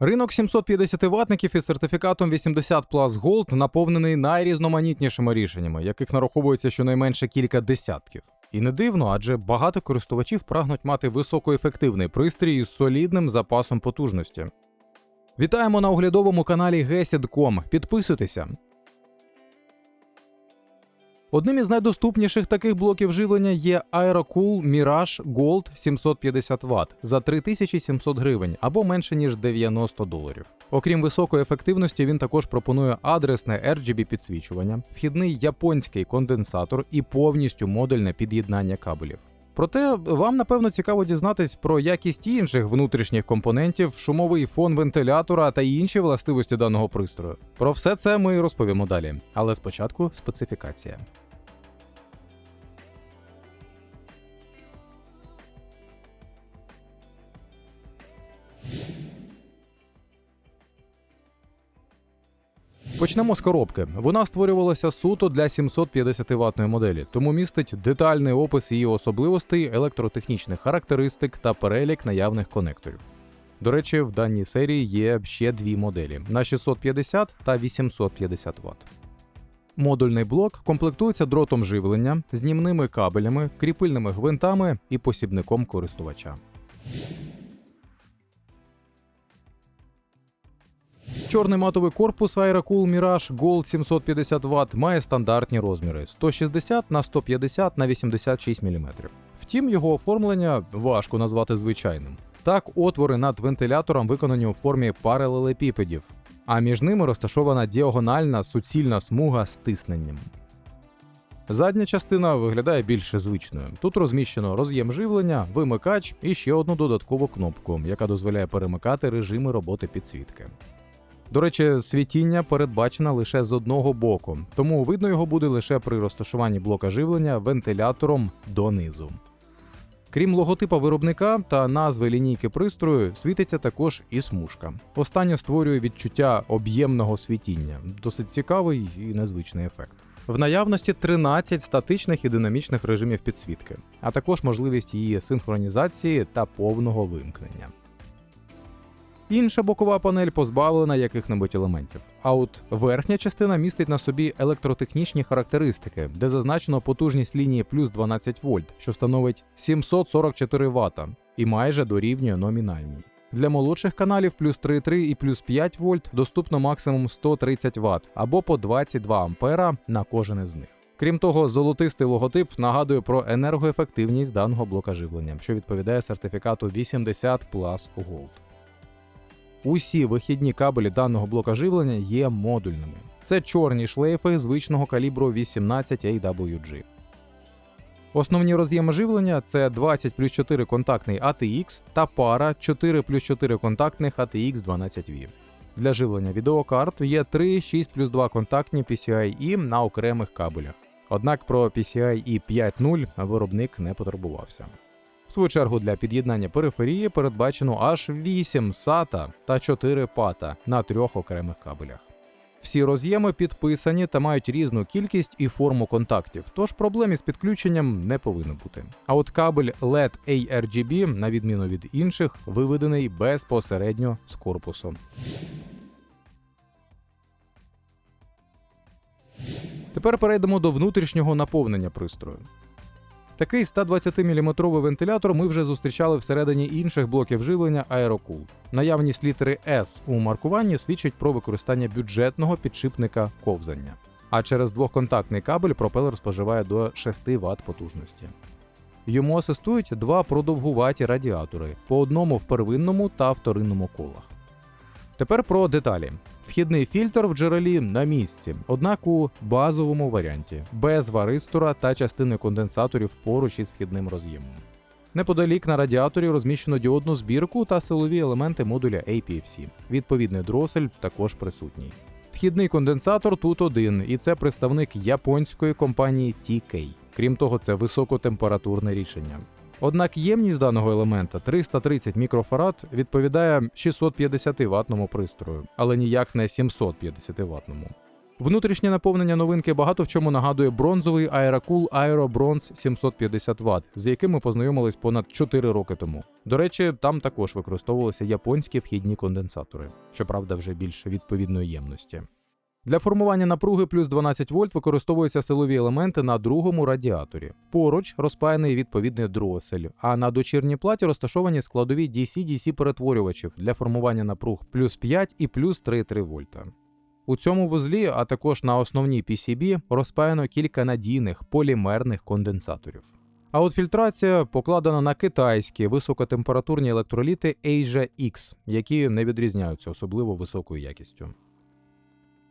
Ринок 750 ватників із сертифікатом 80 Plus Gold наповнений найрізноманітнішими рішеннями, яких нараховується щонайменше кілька десятків. І не дивно, адже багато користувачів прагнуть мати високоефективний пристрій із солідним запасом потужності. Вітаємо на оглядовому каналі Gesid.com. Підписуйтеся. Одним із найдоступніших таких блоків живлення є Aerocool Mirage Gold 750 Вт за 3700 гривень або менше ніж 90 доларів. Окрім високої ефективності, він також пропонує адресне RGB підсвічування, вхідний японський конденсатор і повністю модульне під'єднання кабелів. Проте вам напевно цікаво дізнатись про якість інших внутрішніх компонентів, шумовий фон вентилятора та інші властивості даного пристрою. Про все це ми розповімо далі. Але спочатку специфікація. Почнемо з коробки. Вона створювалася суто для 750 ватної моделі, тому містить детальний опис її особливостей, електротехнічних характеристик та перелік наявних конекторів. До речі, в даній серії є ще дві моделі на 650 та 850 Вт. Модульний блок комплектується дротом живлення, знімними кабелями, кріпильними гвинтами і посібником користувача. Чорний матовий корпус Aerocool Mirage Gold 750 Вт має стандартні розміри 160 на 150 на 86 мм. Втім, його оформлення важко назвати звичайним. Так, отвори над вентилятором виконані у формі паралелепіпедів, а між ними розташована діагональна суцільна смуга з тисненням. Задня частина виглядає більш звичною. Тут розміщено роз'єм живлення, вимикач і ще одну додаткову кнопку, яка дозволяє перемикати режими роботи підсвітки. До речі, світіння передбачено лише з одного боку, тому видно його буде лише при розташуванні блока живлення вентилятором донизу. Крім логотипа виробника та назви лінійки пристрою, світиться також і смужка. Останнє створює відчуття об'ємного світіння, досить цікавий і незвичний ефект. В наявності 13 статичних і динамічних режимів підсвітки, а також можливість її синхронізації та повного вимкнення. Інша бокова панель позбавлена яких-небудь елементів. А от верхня частина містить на собі електротехнічні характеристики, де зазначено потужність лінії плюс 12 вольт, що становить 744 Вт і майже дорівнює номінальній. Для молодших каналів плюс 3,3 і плюс 5 вольт доступно максимум 130 Вт або по 22 ампера на кожен із них. Крім того, золотистий логотип нагадує про енергоефективність даного блока живлення, що відповідає сертифікату 80 Plus Gold. Усі вихідні кабелі даного блока живлення є модульними. Це чорні шлейфи звичного калібру 18 AWG. Основні роз'єми живлення це 20 плюс 4 контактний ATX та пара 4 плюс 4 контактних ATX 12V. Для живлення відеокарт є 3 6 плюс 2 контактні PCIe на окремих кабелях. Однак про PCIe 5.0 виробник не потурбувався. В свою чергу для під'єднання периферії передбачено аж 8 SATA та 4 PATA на трьох окремих кабелях. Всі роз'єми підписані та мають різну кількість і форму контактів, тож проблем із підключенням не повинно бути. А от кабель LED ARGB, на відміну від інших, виведений безпосередньо з корпусу. Тепер перейдемо до внутрішнього наповнення пристрою. Такий 120-мм вентилятор ми вже зустрічали всередині інших блоків живлення Aerocool. Наявність літери S у маркуванні свідчить про використання бюджетного підшипника ковзання. А через двохконтактний кабель пропелер споживає до 6 Вт потужності. Йому асистують два продовгуваті радіатори по одному в первинному та вторинному колах. Тепер про деталі. Вхідний фільтр в джерелі на місці, однак у базовому варіанті, без варистора та частини конденсаторів поруч із вхідним роз'ємом. Неподалік на радіаторі розміщено діодну збірку та силові елементи модуля APFC. Відповідний дросель також присутній. Вхідний конденсатор тут один, і це представник японської компанії TK. Крім того, це високотемпературне рішення. Однак ємність даного елемента 330 мікрофарад відповідає 650 ватному пристрою, але ніяк не 750 ватному. Внутрішнє наповнення новинки багато в чому нагадує бронзовий Aerocool Aero Bronze 750 Вт, з яким ми познайомились понад 4 роки тому. До речі, там також використовувалися японські вхідні конденсатори, щоправда, вже більш відповідної ємності. Для формування напруги плюс 12 вольт використовуються силові елементи на другому радіаторі. Поруч розпаяний відповідний дросель, а на дочірній платі розташовані складові DC-DC перетворювачів для формування напруг плюс 5 і плюс 3,3 вольта. У цьому вузлі, а також на основній PCB, розпаяно кілька надійних полімерних конденсаторів. А от фільтрація покладена на китайські високотемпературні електроліти Asia X, які не відрізняються особливо високою якістю.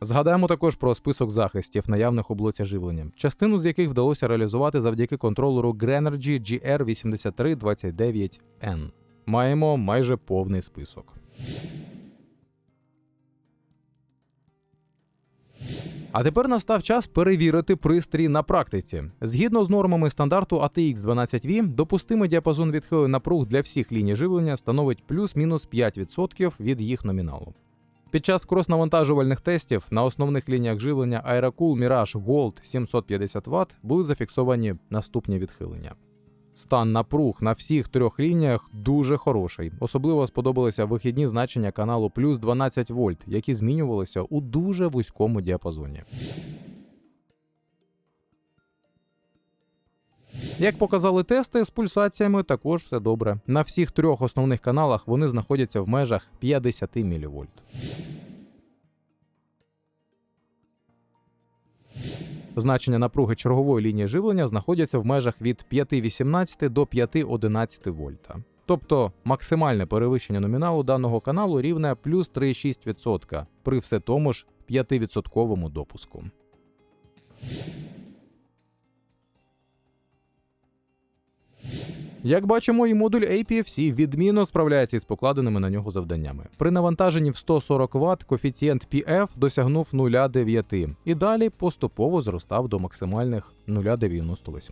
Згадаємо також про список захистів, наявних у блоці живлення, частину з яких вдалося реалізувати завдяки контролеру Grenergy GR8329N. Маємо майже повний список. А тепер настав час перевірити пристрій на практиці. Згідно з нормами стандарту ATX 12V, допустимий діапазон відхилень напруг для всіх ліній живлення становить плюс-мінус 5% від їх номіналу. Під час крос-навантажувальних тестів на основних лініях живлення Aerocool Mirage Gold 750 Вт були зафіксовані наступні відхилення. Стан напруг на всіх трьох лініях дуже хороший. Особливо сподобалися вихідні значення каналу плюс 12 вольт, які змінювалися у дуже вузькому діапазоні. Як показали тести, з пульсаціями також все добре. На всіх трьох основних каналах вони знаходяться в межах 50 мВ. Значення напруги чергової лінії живлення знаходяться в межах від 5,18 до 5,11 вольта. Тобто максимальне перевищення номіналу даного каналу рівне плюс 3,6% при все тому ж 5% допуску. Як бачимо, і модуль APFC відмінно справляється із покладеними на нього завданнями. При навантаженні в 140 Вт коефіцієнт PF досягнув 0,9 і далі поступово зростав до максимальних 0,98.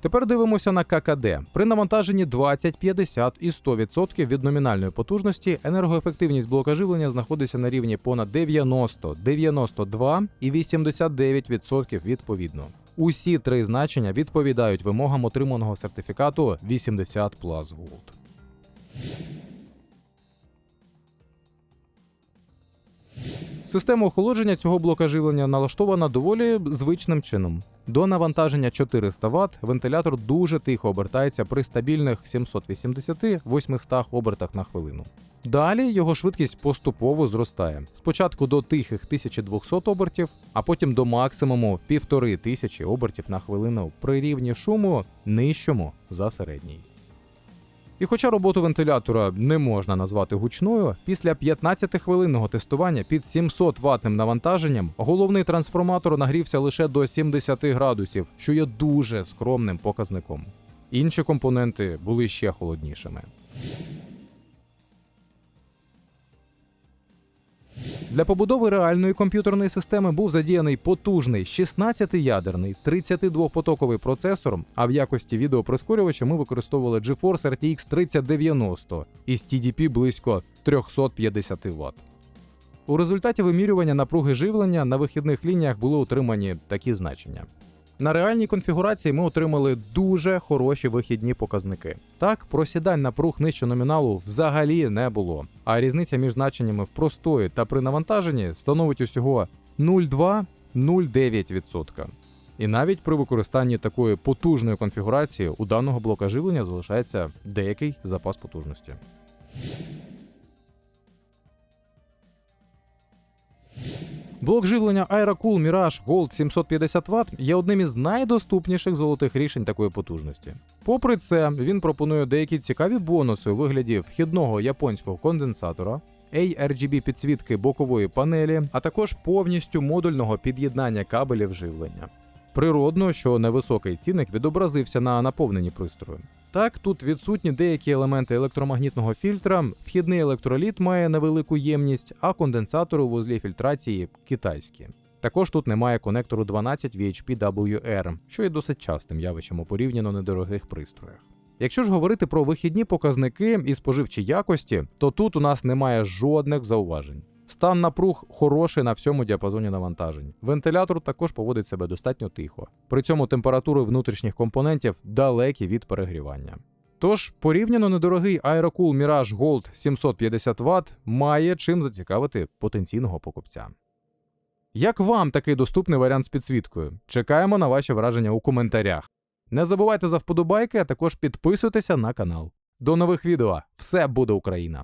Тепер дивимося на ККД. При навантаженні 20, 50 і 100% від номінальної потужності енергоефективність блока живлення знаходиться на рівні понад 90, 92 і 89% відповідно. Усі три значення відповідають вимогам отриманого сертифікату 80 Plus Gold. Система охолодження цього блока живлення налаштована доволі звичним чином. До навантаження 400 Вт вентилятор дуже тихо обертається при стабільних 780-800 обертах на хвилину. Далі його швидкість поступово зростає. Спочатку до тихих 1200 обертів, а потім до максимуму 1500 обертів на хвилину при рівні шуму нижчому за середній. І хоча роботу вентилятора не можна назвати гучною, після 15-хвилинного тестування під 700 ватним навантаженням головний трансформатор нагрівся лише до 70 градусів, що є дуже скромним показником. Інші компоненти були ще холоднішими. Для побудови реальної комп'ютерної системи був задіяний потужний 16-ядерний 32-потоковий процесор, а в якості відеоприскорювача ми використовували GeForce RTX 3090 із TDP близько 350 Вт. У результаті вимірювання напруги живлення на вихідних лініях були отримані такі значення. На реальній конфігурації ми отримали дуже хороші вихідні показники. Так, просідань напруг нижче номіналу взагалі не було, а різниця між значеннями в простої та при навантаженні становить усього 0,2-0,9%. І навіть при використанні такої потужної конфігурації у даного блока живлення залишається деякий запас потужності. Блок живлення Aerocool Mirage Gold 750 Вт є одним із найдоступніших золотих рішень такої потужності. Попри це, він пропонує деякі цікаві бонуси у вигляді вхідного японського конденсатора, ARGB підсвітки бокової панелі, а також повністю модульного під'єднання кабелів живлення. Природно, що невисокий цінник відобразився на наповненні пристрою. Так, тут відсутні деякі елементи електромагнітного фільтра, вхідний електроліт має невелику ємність, а конденсатори у вузлі фільтрації китайські. Також тут немає конектору 12 VHP-WR, що є досить частим явищем у порівняно недорогих пристроях. Якщо ж говорити про вихідні показники і споживчі якості, то тут у нас немає жодних зауважень. Стан напруг хороший на всьому діапазоні навантажень. Вентилятор також поводить себе достатньо тихо. При цьому температури внутрішніх компонентів далекі від перегрівання. Тож, порівняно недорогий Aerocool Mirage Gold 750 Вт має чим зацікавити потенційного покупця. Як вам такий доступний варіант з підсвіткою? Чекаємо на ваші враження у коментарях. Не забувайте за вподобайки, а також підписуйтеся на канал. До нових відео. Все буде Україна!